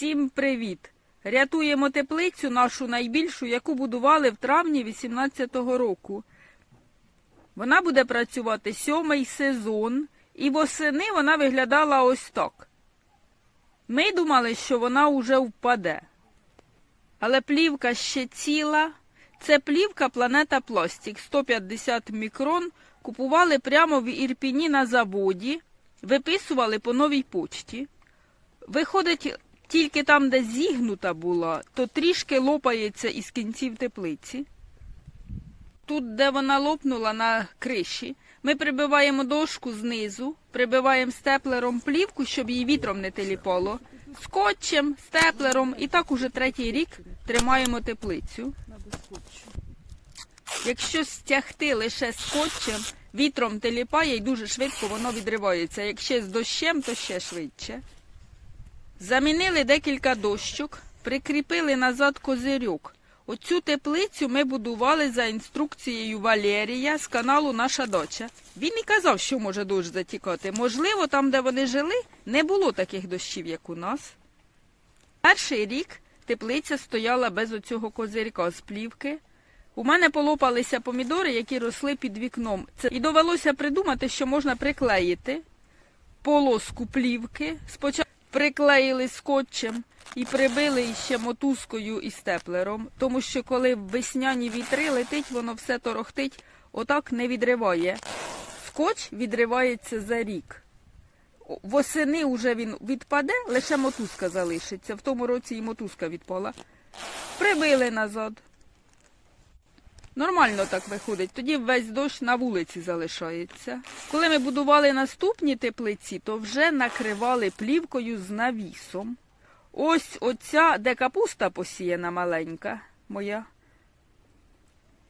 Всім привіт! Рятуємо теплицю нашу найбільшу, яку будували в травні 18-го року. Вона буде працювати сьомий сезон, і восени вона виглядала ось так. Ми думали, що вона уже впаде. Але плівка ще ціла. Це плівка Планета Пластик 150 мікрон. Купували прямо в Ірпіні на заводі, виписували по новій почті. Виходить, тільки там, де зігнута була, то трішки лопається із кінців теплиці. Тут, де вона лопнула на криші, ми прибиваємо дошку знизу, прибиваємо степлером плівку, щоб її вітром не теліпало, скотчем, степлером і так уже третій рік тримаємо теплицю. Якщо стягти лише скотчем, вітром теліпає і дуже швидко воно відривається. Якщо з дощем, то ще швидше. Замінили декілька дощок, прикріпили назад козирьок. Оцю теплицю ми будували за інструкцією Валерія з каналу Наша доча. Він і казав, що може дощ затікати. Можливо, там, де вони жили, не було таких дощів, як у нас. Перший рік теплиця стояла без оцього козирька з плівки. У мене полопалися помідори, які росли під вікном. Це і довелося придумати, що можна приклеїти полоску плівки. Спочатку приклеїли скотчем і прибили ще мотузкою і степлером, тому що коли весняні вітри летить, воно все торохтить, отак не відриває. Скотч відривається за рік. Восени вже він відпаде, лише мотузка залишиться. В тому році і мотузка відпала. Прибили назад. Нормально так виходить. Тоді весь дощ на вулиці залишається. Коли ми будували наступні теплиці, то вже накривали плівкою з навісом. Ось оця, де капуста посіяна маленька моя.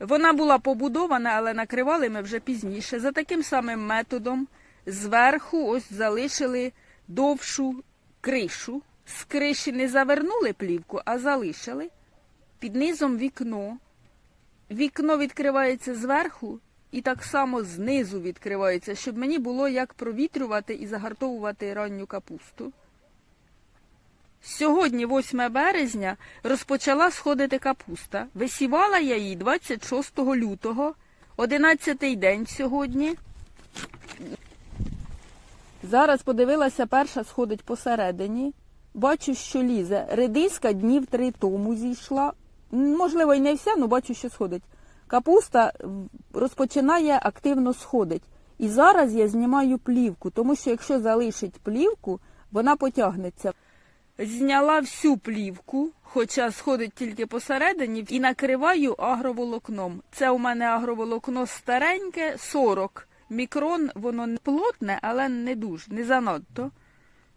Вона була побудована, але накривали ми вже пізніше. За таким самим методом зверху ось залишили довшу кришу. З криші не завернули плівку, а залишили. Під низом вікно. Вікно відкривається зверху і так само знизу відкривається, щоб мені було як провітрювати і загартовувати ранню капусту. Сьогодні, 8 березня, розпочала сходити капуста. Висівала я її 26 лютого, 11 день сьогодні. Зараз подивилася, перша сходить посередині. Бачу, що лізе. Редиска днів три тому зійшла. Можливо, і не вся, але бачу, що сходить. Капуста розпочинає активно сходить. І зараз я знімаю плівку, тому що якщо залишить плівку, вона потягнеться. Зняла всю плівку, хоча сходить тільки посередині, і накриваю агроволокном. Це у мене агроволокно стареньке, 40 мікрон, воно не плотне, але не дуже, не занадто.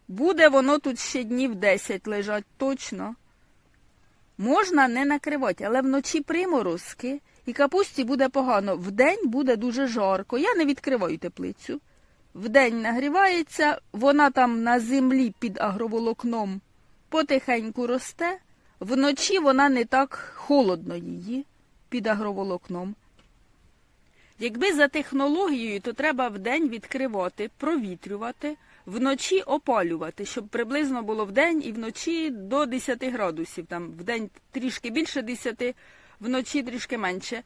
Буде воно тут ще днів 10 лежать точно. Можна не накривати, але вночі приморозки і капусті буде погано. Вдень буде дуже жарко. Я не відкриваю теплицю. Вдень нагрівається, вона там на землі під агроволокном потихеньку росте. Вночі вона не так холодно її під агроволокном. Якби за технологією, то треба вдень відкривати, провітрювати, вночі опалювати, щоб приблизно було вдень і вночі до 10 градусів. Там вдень трішки більше 10, вночі трішки менше.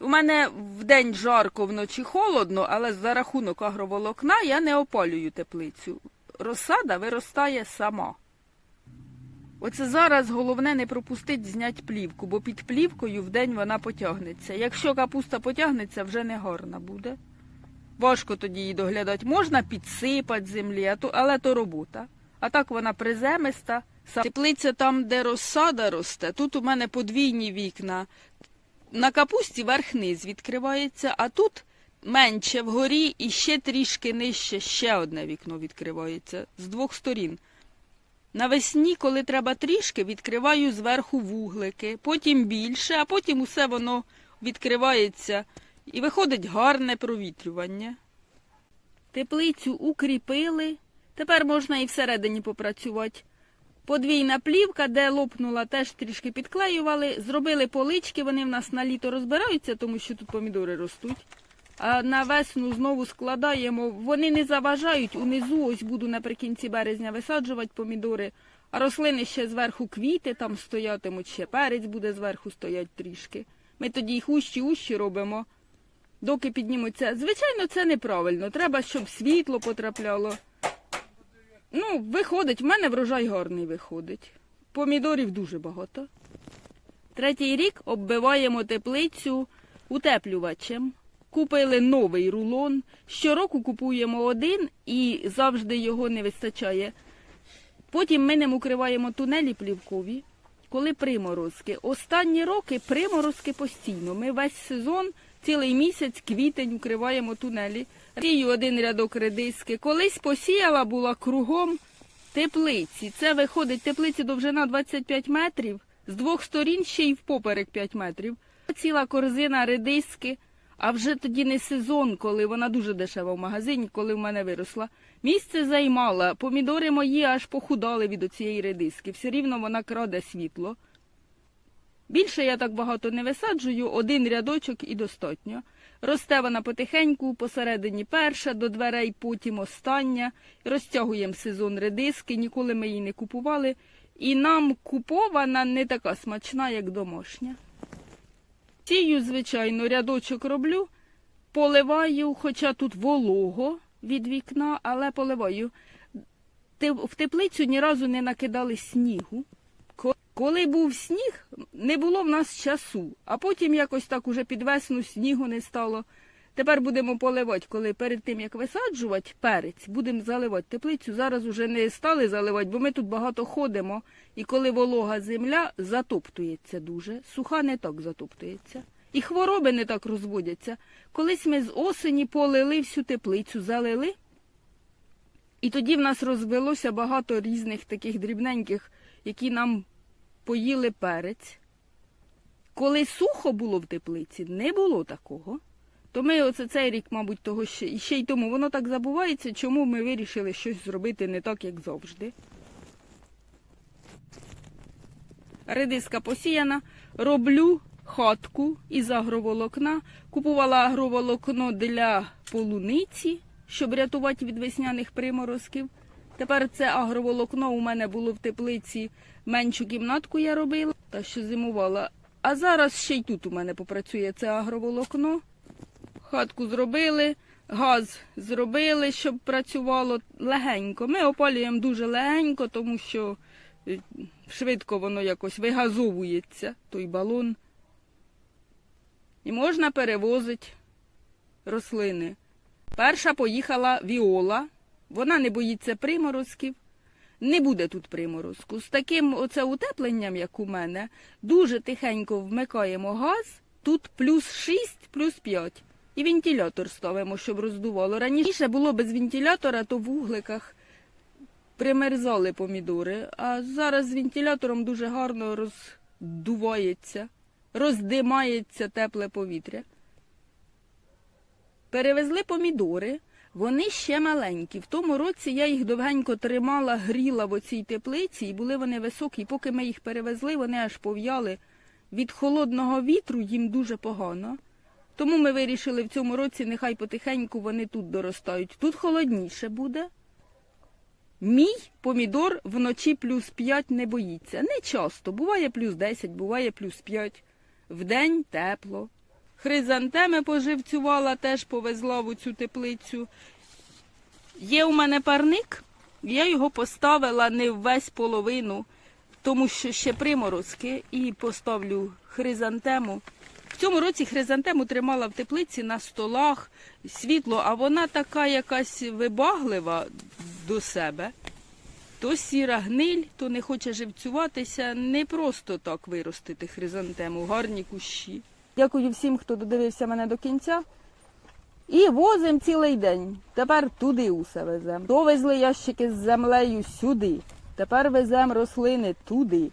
У мене вдень жарко, вночі холодно, але за рахунок агроволокна я не опалюю теплицю. Розсада виростає сама. Оце зараз головне не пропустить знять плівку, бо під плівкою вдень вона потягнеться. Якщо капуста потягнеться, вже не гарна буде. Важко тоді її доглядати. Можна підсипати землі, але то робота. А так вона приземиста. Теплиця там, де розсада росте, тут у мене подвійні вікна. На капусті верх-низ відкривається, а тут менше вгорі і ще трішки нижче ще одне вікно відкривається з двох сторін. Навесні, коли треба трішки, відкриваю зверху вуглики, потім більше, а потім усе воно відкривається і виходить гарне провітрювання. Теплицю укріпили, тепер можна і всередині попрацювати. Подвійна плівка, де лопнула, теж трішки підклеювали. Зробили полички, вони в нас на літо розбираються, тому що тут помідори ростуть. А на весну знову складаємо. Вони не заважають. Унизу ось буду наприкінці березня висаджувати помідори, А рослини ще зверху квіти там стоятимуть, ще перець буде зверху стоять трішки. Ми тоді їх ущі ущі робимо, доки піднімуться. Звичайно, це неправильно. Треба, щоб світло потрапляло. Ну, виходить, в мене врожай гарний виходить. Помідорів дуже багато. Третій рік оббиваємо теплицю утеплювачем. Купили новий рулон. Щороку купуємо один і завжди його не вистачає. Потім ми ним укриваємо тунелі плівкові, коли приморозки. Останні роки приморозки постійно. Ми весь сезон, цілий місяць, квітень укриваємо тунелі. Рію один рядок редиски. Колись посіяла була кругом теплиці. Це виходить теплиці довжина 25 метрів, з двох сторін ще й впоперек 5 метрів. Ціла корзина редиски. А вже тоді не сезон, коли вона дуже дешева в магазині, коли в мене виросла. Місце займала, помідори мої аж похудали від цієї редиски. Все рівно вона краде світло. Більше я так багато не висаджую, один рядочок і достатньо. Росте вона потихеньку, посередині перша, до дверей, потім остання. Розтягуємо сезон редиски, ніколи ми її не купували. І нам купована не така смачна, як домашня. Сію, звичайно, рядочок роблю, поливаю, хоча тут волого від вікна, але поливаю. В теплицю ні разу не накидали снігу. Ко- Коли був сніг, не було в нас часу, а потім якось так уже під весну снігу не стало. Тепер будемо поливати, коли перед тим як висаджувати перець, будемо заливати теплицю. Зараз уже не стали заливати, бо ми тут багато ходимо. І коли волога земля затоптується дуже, суха не так затоптується. І хвороби не так розводяться. Колись ми з осені полили всю теплицю, залили. І тоді в нас розвелося багато різних таких дрібненьких, які нам поїли перець. Коли сухо було в теплиці, не було такого. То ми оце цей рік, мабуть, того ще, ще й тому воно так забувається, чому ми вирішили щось зробити не так, як завжди. Редиска посіяна, роблю хатку із агроволокна. Купувала агроволокно для полуниці, щоб рятувати від весняних приморозків. Тепер це агроволокно у мене було в теплиці. Меншу кімнатку я робила, та що зимувала. А зараз ще й тут у мене попрацює це агроволокно. Хатку зробили, газ зробили, щоб працювало легенько. Ми опалюємо дуже легенько, тому що е, швидко воно якось вигазовується, той балон. І можна перевозити рослини. Перша поїхала Віола. Вона не боїться приморозків. Не буде тут приморозку. З таким оце утепленням, як у мене, дуже тихенько вмикаємо газ. Тут плюс 6, плюс 5. І вентилятор ставимо, щоб роздувало. Раніше було без вентилятора, то в вугликах примерзали помідори, а зараз з вентилятором дуже гарно роздувається, роздимається тепле повітря. Перевезли помідори, вони ще маленькі. В тому році я їх довгенько тримала, гріла в оцій теплиці, і були вони високі. Поки ми їх перевезли, вони аж пов'яли. Від холодного вітру їм дуже погано. Тому ми вирішили в цьому році, нехай потихеньку вони тут доростають. Тут холодніше буде. Мій помідор вночі плюс 5 не боїться. Не часто. Буває плюс 10, буває плюс 5. Вдень тепло. Хризантеми поживцювала, теж повезла в цю теплицю. Є у мене парник, я його поставила не весь половину, тому що ще приморозки, і поставлю хризантему. В цьому році хризантему тримала в теплиці на столах, світло, а вона така якась вибаглива до себе. То сіра гниль, то не хоче живцюватися. Не просто так виростити хризантему, гарні кущі. Дякую всім, хто додивився мене до кінця. І возимо цілий день. Тепер туди усе веземо. Довезли ящики з землею сюди. Тепер веземо рослини туди.